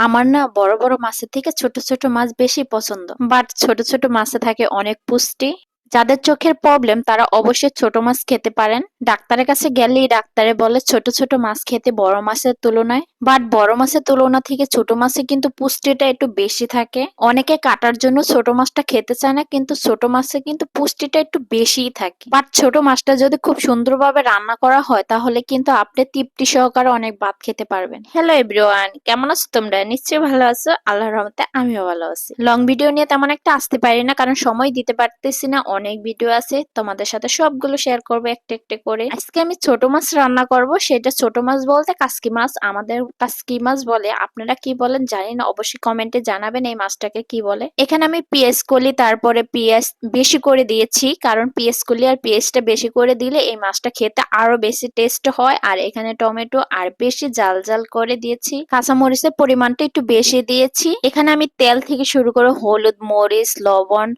আমার না বড় বড় মাছের থেকে ছোট ছোট মাছ বেশি পছন্দ। বাট ছোট ছোট মাছে থাকে অনেক পুষ্টি যাদের চোখের প্রবলেম তারা অবশ্যই ছোট মাছ খেতে পারেন। ডাক্তারের কাছে গেলেই ডাক্তারে বলে, ছোট ছোট মাছ খেতে বড় মাছের তুলনায়। বাট বড় মাছের তুলনা থেকে ছোট মাছে কিন্তু পুষ্টিটা একটু বেশি থাকে। অনেকে কাটার জন্য ছোট মাছটা খেতে চায় না, কিন্তু ছোট মাছে কিন্তু পুষ্টিটা একটু বেশিই থাকে। বাট ছোট মাছটা যদি খুব সুন্দরভাবে রান্না করা হয়, তাহলে কিন্তু আপনি তৃপ্তি সহকারে অনেক ভাত খেতে পারবেন। হ্যালো এভরিওয়ান কেমন আছো তোমরা? নিশ্চয়ই ভালো আছো। আল্লাহর রহমতে আমিও ভালো আছি। লং ভিডিও নিয়ে তেমন একটা আসতে পারি না, কারণ সময় দিতে পারতেছি না অনেক ভিডিও আছে, তোমাদের সাথে সবগুলো শেয়ার করব একটা একটা করে। আজকে আমি ছোট মাছ রান্না করব, সেটা ছোট মাছ বলতে কাসকি মাছ। আমাদের কাসকি মাছ বলে, আপনারা কি বলেন জানি না, অবশ্যই কমেন্টে জানাবেন এই মাছটাকে কি বলে। এখানে আমি পেঁয়াজ কলি, তারপরে পেঁয়াজ বেশি করে দিয়েছি, কারণ পেঁয়াজ কলি আর পেঁয়াজটা বেশি করে দিলে এই মাছটা খেতে আরও বেশি টেস্ট হয়। আর এখানে টমেটো আর বেশি জাল জাল করে দিয়েছি। কাঁচামরিচের পরিমাণটা একটু বেশি দিয়েছি। এখানে আমি তেল থেকে শুরু করে হলুদ, মরিচ, লবণ,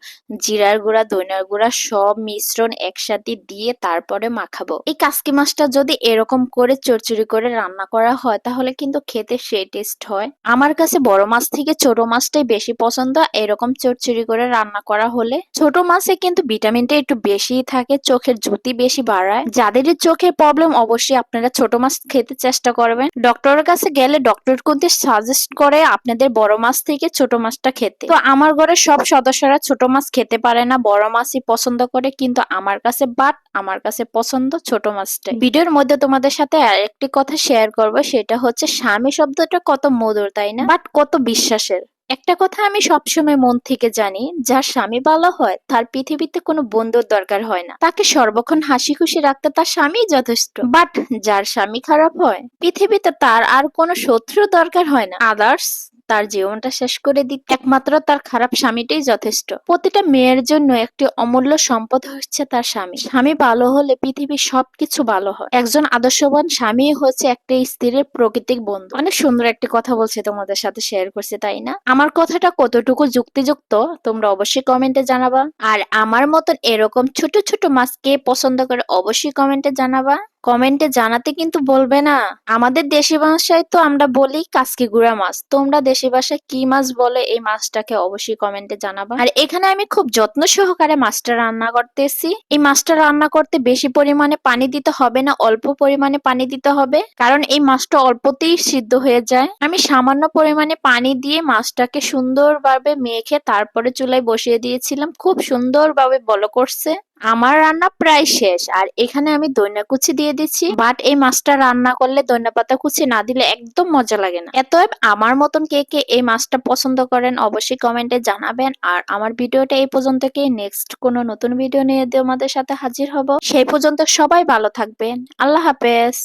জিরার গুঁড়া দইনার গুঁড়া সব মিশ্রণ একসাথে দিয়ে তারপরে মাখাবো। এই কাসকি মাছটা যদি এরকম করে চরচড়ি করে রান্না করা হয়, তাহলে কিন্তু খেতে সেই টেস্ট হয়। আমার কাছে বড় মাছ থেকে ছোট মাছটাই বেশি পছন্দ, এরকম চরচড়ি করে রান্না করা হলে। ছোট মাছে কিন্তু ভিটামিনটা একটু বেশি থাকে, চোখের জ্যোতি বেশি বাড়ায়। যাদের চোখের প্রবলেম অবশ্যই আপনারা ছোট মাছ খেতে চেষ্টা করবেন। ডক্টরের কাছে গেলে ডক্টর কিন্তু সাজেস্ট করে আপনাদের বড় মাছ থেকে ছোট মাছটা খেতে। তো আমার ঘরে সব সদস্যরা ছোট মাছ খেতে পারে না, বড় মাছই পছন্দ করে কিন্তু আমার কাছে বাট আমার কাছে পছন্দ ছোট মাছটা। ভিডিওর মধ্যে তোমাদের সাথে আরেকটি কথা শেয়ার করব সেটা হচ্ছে স্বামী শব্দটা কত মধুর তাই না? বাট কত বিশ্বাসের। একটা কথা আমি সবসময় মন থেকে জানি যার স্বামী ভালো হয় তার পৃথিবীতে কোনো বন্ধুর দরকার হয় না। তাকে সর্বক্ষণ হাসি খুশি রাখতে তার স্বামী যথেষ্ট। বাট যার স্বামী খারাপ হয় পৃথিবীতে তার আর কোনো শত্রু দরকার হয় না। আদার্স তার জীবনটা শেষ করে দিতে। একমাত্র তার খারাপ স্বামীটাই যথেষ্ট। প্রতিটা মেয়ের জন্য একটি অমূল্য সম্পদ হচ্ছে তার স্বামী। স্বামী ভালো হলে পৃথিবীর সবকিছু ভালো হয়। একজন আদর্শবান স্বামী হচ্ছে একটা স্ত্রীর প্রকৃতিক বন্ধু। অনেক সুন্দর একটি কথা বলছে তোমাদের সাথে শেয়ার করছে, তাই না? আমার কথাটা কতটুকু যুক্তিযুক্ত, তোমরা অবশ্যই কমেন্টে জানাবা। আর আমার মতন এরকম ছোট ছোট মাছ কে পছন্দ করে অবশ্যই কমেন্টে জানাবা। কমেন্টে জানাতে কিন্তু বলবে না। আমাদের দেশি ভাষায় তো আমরা বলি কাসকি গুড়া মাছ। তোমরা দেশি ভাষায় কি মাছ বলে এই মাছটাকে অবশ্যই কমেন্টে জানাবা। আর এখানে আমি খুব যত্ন সহকারে মাছটা রান্না করতেছি। এই মাছটা রান্না করতে বেশি পরিমাণে পানি দিতে হবে না, অল্প পরিমাণে পানি দিতে হবে। কারণ এই মাছটা অল্পতেই সিদ্ধ হয়ে যায়। আমি সামান্য পরিমাণে পানি দিয়ে মাছটাকে সুন্দরভাবে মেখে তারপরে চুলায় বসিয়ে দিয়েছিলাম। খুব সুন্দরভাবে বলো করছে। আমার রান্না প্রায় শেষ, আর এখানে আমি দইনা কুচি দিয়ে দিচ্ছি। বাট এই মাছটা রান্না করলে দইনা পাতা কুচি না দিলে একদম মজা লাগে না। এতএব আমার মতন কে কে এই মাছটা পছন্দ করেন অবশ্যই কমেন্টে জানাবেন। আর আমার ভিডিওটা এই পর্যন্ত কে নেক্সট কোনো নতুন ভিডিও নিয়ে আমাদের সাথে হাজির হব। সেই পর্যন্ত সবাই ভালো থাকবেন। আল্লাহ হাফেজ।